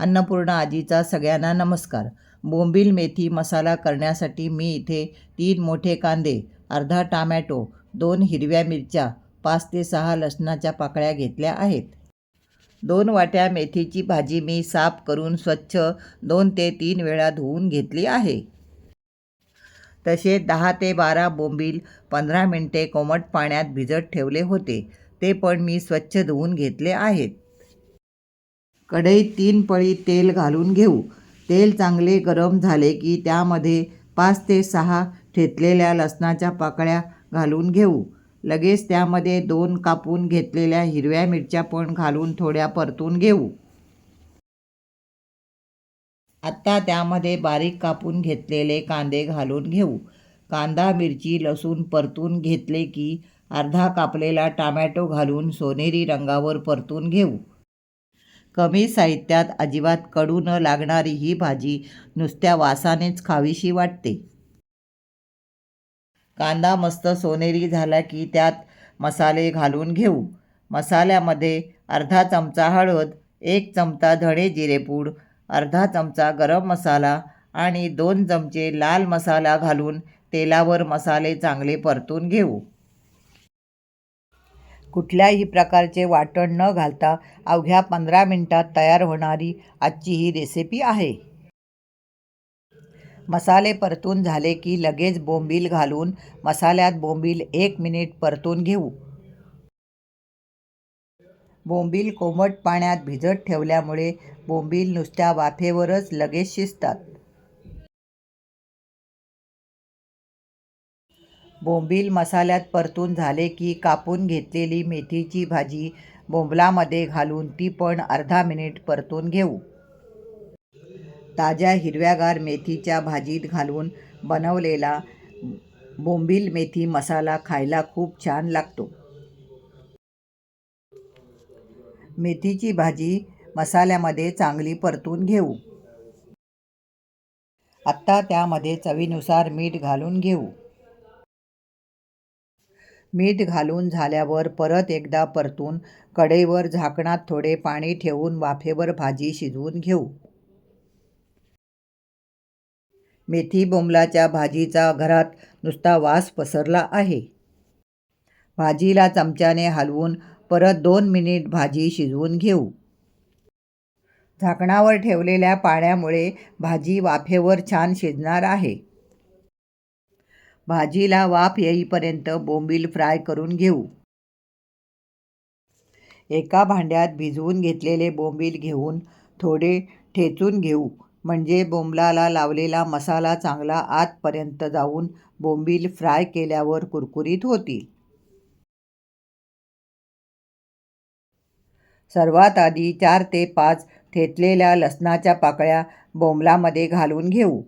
अन्नपूर्णा आजीचा सगळ्यांना नमस्कार. बोंबील मेथी मसाला करण्यासाठी मी इथे तीन मोठे कांदे अर्धा टामॅटो दोन हिरव्या मिरच्या पाच ते सहा लसणाच्या पाकळ्या घेतल्या आहेत. दोन वाट्या मेथीची भाजी मी साफ करून स्वच्छ दोन ते तीन वेळा धुवून घेतली आहे. तसे दहा ते बारा बोंबील पंधरा मिनटे कोमट पाण्यात भिजत ठेवले होते. ते पण मी स्वच्छ धुवून घेतले आहेत. कढईत तीन पळी तेल घालून घेऊ. तेल चांगले गरम झाले की त्यामध्ये पाच ते सहा ठेतलेल्या लसणाच्या पाकळ्या घालून घेऊ. लगेच त्यामध्ये दोन कापून घेतलेल्या हिरव्या मिरच्या पण घालून थोड्या परतून घेऊ. आत्ता त्यामध्ये बारीक कापून घेतलेले कांदे घालून घेऊ. कांदा मिरची लसूण परतून घेतले की अर्धा कापलेला टामॅटो घालून सोनेरी रंगावर परतून घेऊ. कमी साहित्यात अजिबात कडू न लागणारी ही भाजी नुसत्या वासानेच खावीशी वाटते. कांदा मस्त सोनेरी झाला की त्यात मसाले घालून घेऊ. मसाल्यामध्ये अर्धा चमचा हळद एक चमचा धणे जिरेपूड अर्धा चमचा गरम मसाला आणि दोन चमचे लाल मसाला घालून तेलावर मसाले चांगले परतून घेऊ. कुठल्याही प्रकारचे वाटण न घालता अवघ्या पंधरा मिनटात तयार होणारी आजची ही रेसिपी आहे. मसाले परतून झाले की लगेच बोंबील घालून मसाल्यात बोंबील एक मिनिट परतून घेऊ. बोंबील कोमट पाण्यात भिजत ठेवल्यामुळे बोंबील नुसत्या वाफेवरच लगेच शिजतात. बोंबील मसाल्यात परतून झाले की कापून घेतलेली मेथीची भाजी बोंबलामध्ये घालून ती पण अर्धा मिनिट परतून घेऊ. ताज्या हिरव्यागार मेथीच्या भाजीत घालून बनवलेला बोंबील मेथी मसाला खायला खूप छान लागतो. मेथीची भाजी मसाल्यामध्ये चांगली परतून घेऊ. आत्ता त्यामध्ये चवीनुसार मीठ घालून घेऊ. मीठ घालून झाल्यावर परत एकदा परतून कढईवर झाकणात थोडे पाणी ठेवून वाफेवर भाजी शिजवून घेऊ. मेथी बोंबलाच्या भाजीचा घरात नुसता वास पसरला आहे. भाजीला चमच्याने हलवून परत दोन मिनिट भाजी शिजवून घेऊ. झाकणावर ठेवलेल्या पाण्यामुळे भाजी वाफेवर छान शिजणार आहे. भाजीला वाफ येईपर्यंत बोंबील फ्राय करून घेऊ. एका भांड्यात भिजवून घेतलेले बोंबील घेऊन थोडे ठेचून घेऊ. म्हणजे बोंबलाला लावलेला मसाला चांगला आतपर्यंत जाऊन बोंबील फ्राय केल्यावर कुरकुरीत होतील. सर्वात आधी चार ते पाच ठेचलेल्या लसणाच्या पाकळ्या बोंबलामध्ये घालून घेऊ.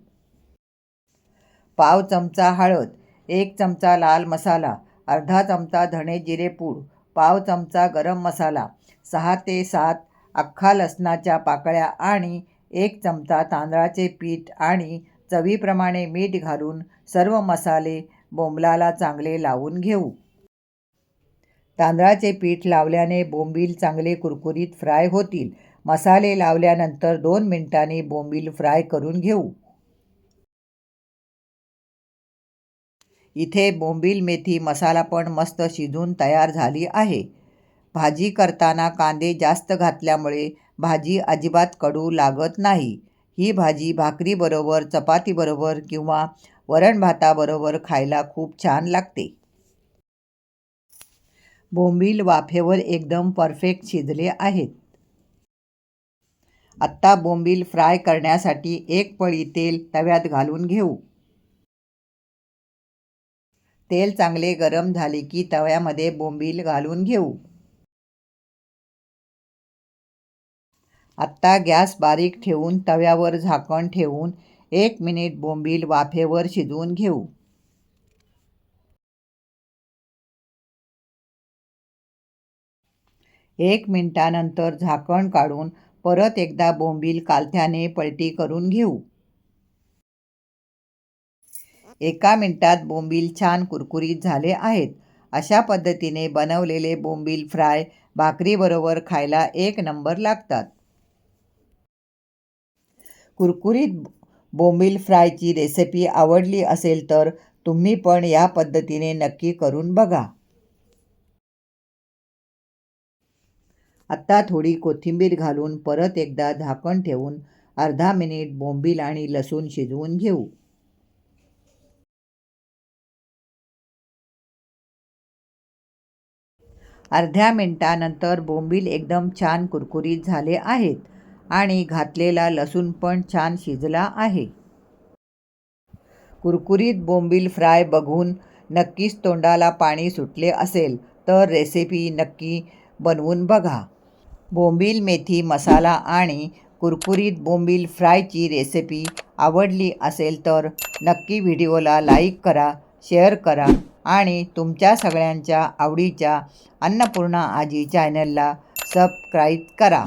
पाव चमचा हळद एक चमचा लाल मसाला अर्धा चमचा धणे जिरे पूड पाव चमचा गरम मसाला सहा ते सात अख्खा लसणाच्या पाकळ्या आणि एक चमचा तांदळाचे पीठ आणि चवीप्रमाणे मीठ घालून सर्व मसाले बोंबलाला चांगले लावून घेऊ. तांदळाचे पीठ लावल्याने बोंबील चांगले कुरकुरीत फ्राय होतील. मसाले लावल्यानंतर दोन मिनिटांनी बोंबील फ्राय करून घेऊ. इथे बोंबील मेथी मसाला पण मस्त शिजून तयार झाली आहे. भाजी करताना कांदे जास्त घातल्यामुळे भाजी अजिबात कडू लागत नाही. ही भाजी भाकरीबरोबर चपातीबरोबर किंवा वरण भाताबरोबर खायला खूप छान लागते. बोंबील वाफेवर एकदम परफेक्ट शिजले आहेत. आत्ता बोंबील फ्राय करण्यासाठी एक पळी तेल तव्यात घालून घेऊ. तेल चांगले गरम झाले की तव्यामध्ये बोंबील घालून घेऊ. आत्ता गॅस बारीक ठेवून तव्यावर झाकण ठेवून एक मिनिट बोंबील वाफेवर शिजवून घेऊ. एक मिनिटानंतर झाकण काढून परत एकदा बोंबील कालथ्याने पलटी करून घेऊ. एका मिनटात बोंबील छान कुरकुरीत झाले आहेत. अशा पद्धतीने बनवलेले बोंबील फ्राय भाकरीबरोबर खायला एक नंबर लागतात. कुरकुरीत बोंबील फ्रायची रेसिपी आवडली असेल तर तुम्ही पण या पद्धतीने नक्की करून बघा. आत्ता थोडी कोथिंबीर घालून परत एकदा झाकण ठेवून अर्धा मिनिट बोंबील आणि लसूण शिजवून घेऊ. अर्ध्या मिनटानंतर बोंबील एकदम छान कुरकुरीत झाले आहेत आणि घातलेला लसूण पण छान शिजला आहे. कुरकुरीत बोंबील फ्राय बघून नक्कीच तोंडाला पाणी सुटले असेल तर रेसिपी नक्की बनवून बघा. बोंबील मेथी मसाला आणि कुरकुरीत बोंबील फ्रायची रेसिपी आवडली असेल तर नक्की व्हिडिओला लाईक करा शेअर करा आणि तुमच्या सगळ्यांच्या आवडीच्या अन्नपूर्णा आजी चॅनलला सबस्क्राईब करा.